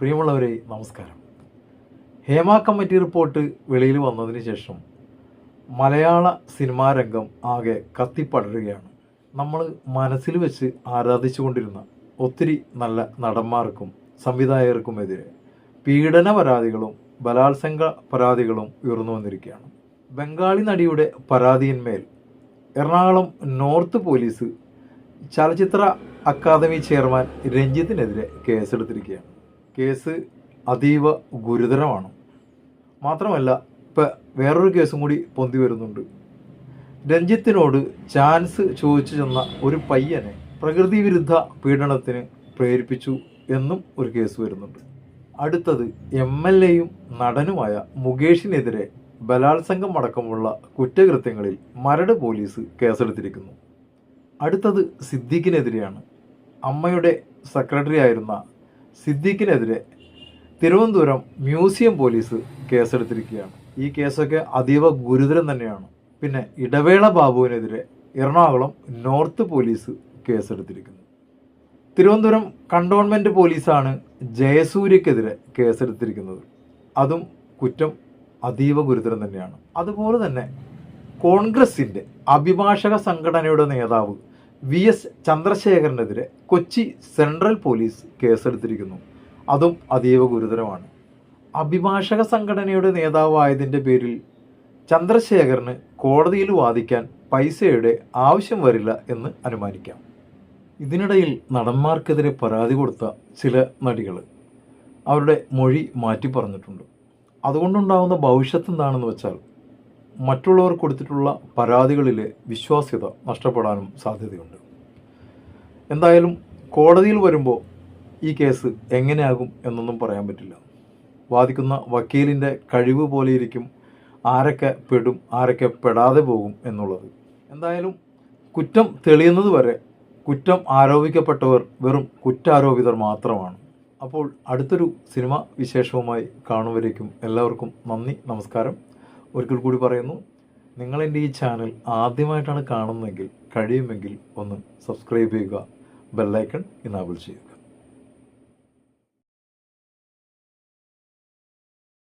പ്രിയമുള്ളവരെ നമസ്കാരം. Hema committee report വെളിയിൽ വന്നതിന് ശേഷം മലയാള സിനിമാ രംഗം ആകെ കത്തിപ്പടരുകയാണ്. നമ്മൾ മനസ്സിൽ വെച്ച് ആരാധിച്ചുകൊണ്ടിരുന്ന ഒത്തിരി നല്ല നടന്മാർക്കും സംവിധായകർക്കുമെതിരെ പീഡന പരാതികളും ബലാത്സംഗ പരാതികളും ഉയർന്നു വന്നിരിക്കുകയാണ്. ബംഗാളി നടിയുടെ പരാതിയിന്മേൽ എറണാകുളം നോർത്ത് പോലീസ് ചലച്ചിത്ര അക്കാദമി ചെയർമാൻ രഞ്ജിത്തിനെതിരെ കേസെടുത്തിരിക്കുകയാണ്. കേസ് അതീവ ഗുരുതരമാണ്. മാത്രമല്ല ഇപ്പം വേറൊരു കേസും കൂടി പൊന്തി വരുന്നുണ്ട്. രഞ്ജിത്തിനോട് ചാൻസ് ചോദിച്ചു ചെന്ന ഒരു പയ്യനെ പ്രകൃതി വിരുദ്ധ പീഡനത്തിന് പ്രേരിപ്പിച്ചു എന്നും ഒരു കേസ് വരുന്നുണ്ട്. അടുത്തത് എം എൽ എയും നടനുമായ മുകേഷിനെതിരെ ബലാത്സംഗം അടക്കമുള്ള കുറ്റകൃത്യങ്ങളിൽ മരട് പോലീസ് കേസെടുത്തിരിക്കുന്നു. അടുത്തത് സിദ്ദീഖിനെതിരെയാണ്. അമ്മയുടെ സെക്രട്ടറി ആയിരുന്ന സിദ്ദീഖിനെതിരെ തിരുവനന്തപുരം മ്യൂസിയം പോലീസ് കേസെടുത്തിരിക്കുകയാണ്. ഈ കേസൊക്കെ അതീവ ഗുരുതരം തന്നെയാണ്. പിന്നെ ഇടവേള ബാബുവിനെതിരെ എറണാകുളം നോർത്ത് പോലീസ് കേസെടുത്തിരിക്കുന്നു. തിരുവനന്തപുരം കണ്ടോൺമെന്റ് പോലീസാണ് ജയസൂര്യക്കെതിരെ കേസെടുത്തിരിക്കുന്നത്. അതും കുറ്റം അതീവ ഗുരുതരം തന്നെയാണ്. അതുപോലെ തന്നെ കോൺഗ്രസിന്റെ അഭിഭാഷക സംഘടനയുടെ നേതാവ് വി എസ് ചന്ദ്രശേഖരനെതിരെ കൊച്ചി സെൻട്രൽ പോലീസ് കേസെടുത്തിരിക്കുന്നു. അതും അതീവ ഗുരുതരമാണ്. അഭിഭാഷക സംഘടനയുടെ നേതാവായതിന്റെ പേരിൽ ചന്ദ്രശേഖരന് കോടതിയിൽ വാദിക്കാൻ പൈസയുടെ ആവശ്യം വരില്ല എന്ന് അനുമാനിക്കാം. ഇതിനിടയിൽ നടന്മാർക്കെതിരെ പരാതി കൊടുത്ത ചില നടികൾ അവരുടെ മൊഴി മാറ്റി പറഞ്ഞിട്ടുണ്ട്. അതുകൊണ്ടുണ്ടാകുന്ന ഭവിഷ്യത്ത് എന്താണെന്ന് വെച്ചാൽ മറ്റുള്ളവർ കൊടുത്തിട്ടുള്ള പരാതികളിലെ വിശ്വാസ്യത നഷ്ടപ്പെടാനും സാധ്യതയുണ്ട്. എന്തായാലും കോടതിയിൽ വരുമ്പോൾ ഈ കേസ് എങ്ങനെയാകും എന്നൊന്നും പറയാൻ പറ്റില്ല. വാദിക്കുന്ന വക്കീലിന്റെ കഴിവ് പോലെ ഇരിക്കും ആരൊക്കെ പെടും ആരൊക്കെ പെടാതെ പോകും എന്നുള്ളത്. എന്തായാലും കുറ്റം തെളിയുന്നത് വരെ കുറ്റം ആരോപിക്കപ്പെട്ടവർ വെറും കുറ്റാരോപിതർ മാത്രമാണ്. അപ്പോൾ അടുത്തൊരു സിനിമ വിശേഷവുമായി കാണുവരേക്കും എല്ലാവർക്കും നന്ദി നമസ്കാരം. ഒരിക്കൽ കൂടി പറയുന്നു. നിങ്ങൾ എന്റെ ഈ ചാനൽ ആദ്യമായിട്ടാണ് കാണുന്നതെങ്കിൽ കഴിയുമെങ്കിൽ ഒന്ന് സബ്സ്ക്രൈബ് ചെയ്യുക. ബെല്ലൈക്കൺ ഇനാബിൾ ചെയ്യുക.